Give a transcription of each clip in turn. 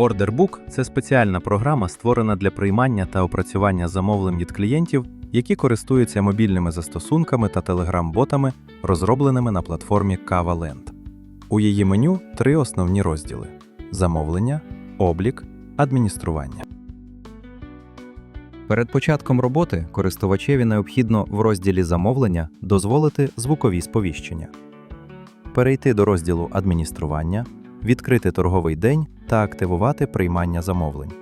Orderbook – це спеціальна програма, створена для приймання та опрацювання замовлень від клієнтів, які користуються мобільними застосунками та телеграм-ботами, розробленими на платформі KavaLand. У її меню три основні розділи: замовлення, облік, адміністрування. Перед початком роботи користувачеві необхідно в розділі замовлення дозволити звукові сповіщення, перейти до розділу адміністрування, відкрити торговий день та активувати приймання замовлень.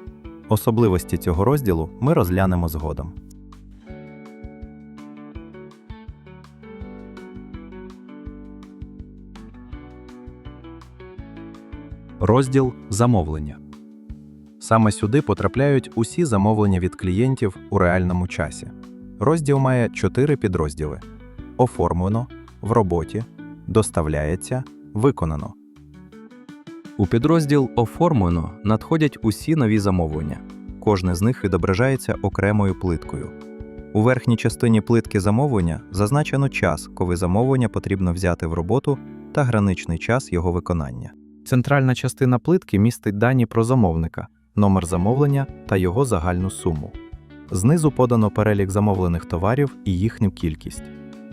Особливості цього розділу ми розглянемо згодом. Розділ замовлення. Саме сюди потрапляють усі замовлення від клієнтів у реальному часі. Розділ має чотири підрозділи: оформлено, в роботі, доставляється, виконано. У підрозділ Оформлено надходять усі нові замовлення. Кожне з них відображається окремою плиткою. У верхній частині плитки замовлення зазначено час, коли замовлення потрібно взяти в роботу, та граничний час його виконання. Центральна частина плитки містить дані про замовника, номер замовлення та його загальну суму. Знизу подано перелік замовлених товарів і їхню кількість.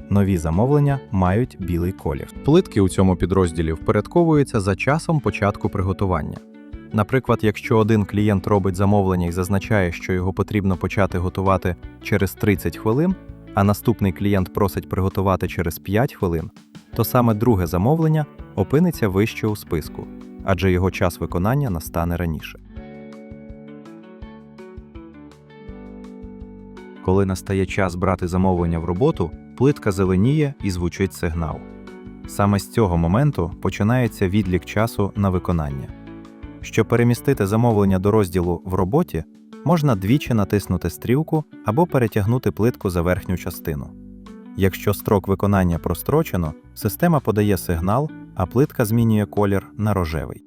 Нові замовлення мають білий колір. Плитки у цьому підрозділі впорядковуються за часом початку приготування. Наприклад, якщо один клієнт робить замовлення і зазначає, що його потрібно почати готувати через 30 хвилин, а наступний клієнт просить приготувати через 5 хвилин, то саме друге замовлення опиниться вище у списку, адже його час виконання настане раніше. Коли настає час брати замовлення в роботу, плитка зеленіє і звучить сигнал. Саме з цього моменту починається відлік часу на виконання. Щоб перемістити замовлення до розділу в роботі, можна двічі натиснути стрілку або перетягнути плитку за верхню частину. Якщо строк виконання прострочено, система подає сигнал, а плитка змінює колір на рожевий.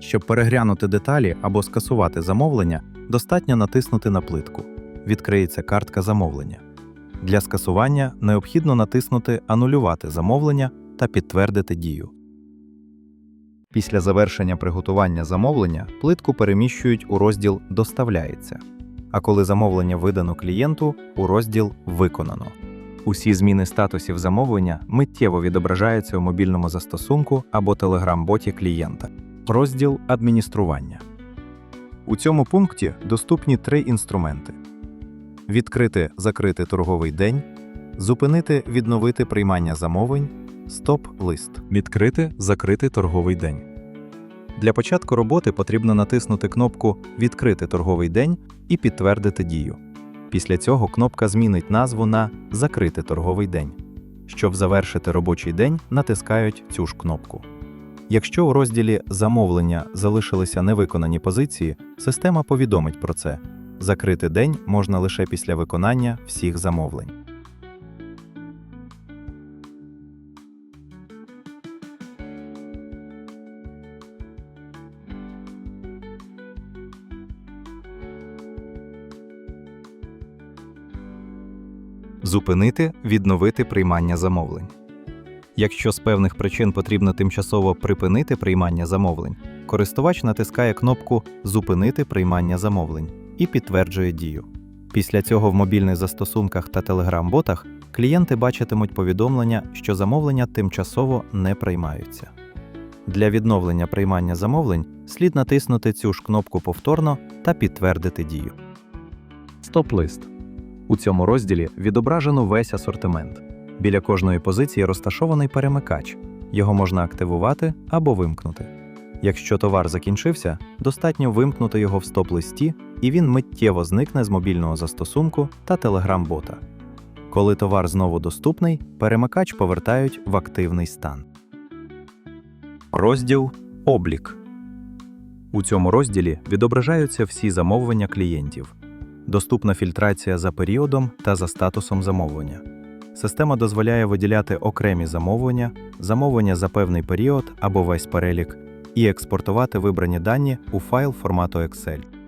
Щоб переглянути деталі або скасувати замовлення, достатньо натиснути на плитку. Відкриється картка замовлення. Для скасування необхідно натиснути Анулювати замовлення та підтвердити дію. Після завершення приготування замовлення плитку переміщують у розділ Доставляється. А коли замовлення видано клієнту, у розділ Виконано. Усі зміни статусів замовлення миттєво відображаються у мобільному застосунку або телеграм-боті клієнта. Розділ Адміністрування. У цьому пункті доступні три інструменти: відкрити закрити торговий день, зупинити відновити приймання замовлень, стоп-лист. Відкрити закрити торговий день. Для початку роботи потрібно натиснути кнопку Відкрити торговий день і підтвердити дію. Після цього кнопка змінить назву на Закрити торговий день. Щоб завершити робочий день, натискають цю ж кнопку. Якщо у розділі Замовлення залишилися невиконані позиції, система повідомить про це. Закрити день можна лише після виконання всіх замовлень. Зупинити, відновити приймання замовлень. Якщо з певних причин потрібно тимчасово припинити приймання замовлень, користувач натискає кнопку Зупинити приймання замовлень і підтверджує дію. Після цього в мобільних застосунках та телеграм-ботах клієнти бачитимуть повідомлення, що замовлення тимчасово не приймаються. Для відновлення приймання замовлень слід натиснути цю ж кнопку повторно та підтвердити дію. Стоп-лист. У цьому розділі відображено весь асортимент. Біля кожної позиції розташований перемикач. Його можна активувати або вимкнути. Якщо товар закінчився, достатньо вимкнути його в стоп-листі, і він миттєво зникне з мобільного застосунку та телеграм-бота. Коли товар знову доступний, перемикач повертають в активний стан. Розділ Облік. У цьому розділі відображаються всі замовлення клієнтів. Доступна фільтрація за періодом та за статусом замовлення. Система дозволяє виділяти окремі замовлення, замовлення за певний період або весь перелік, і експортувати вибрані дані у файл формату Excel.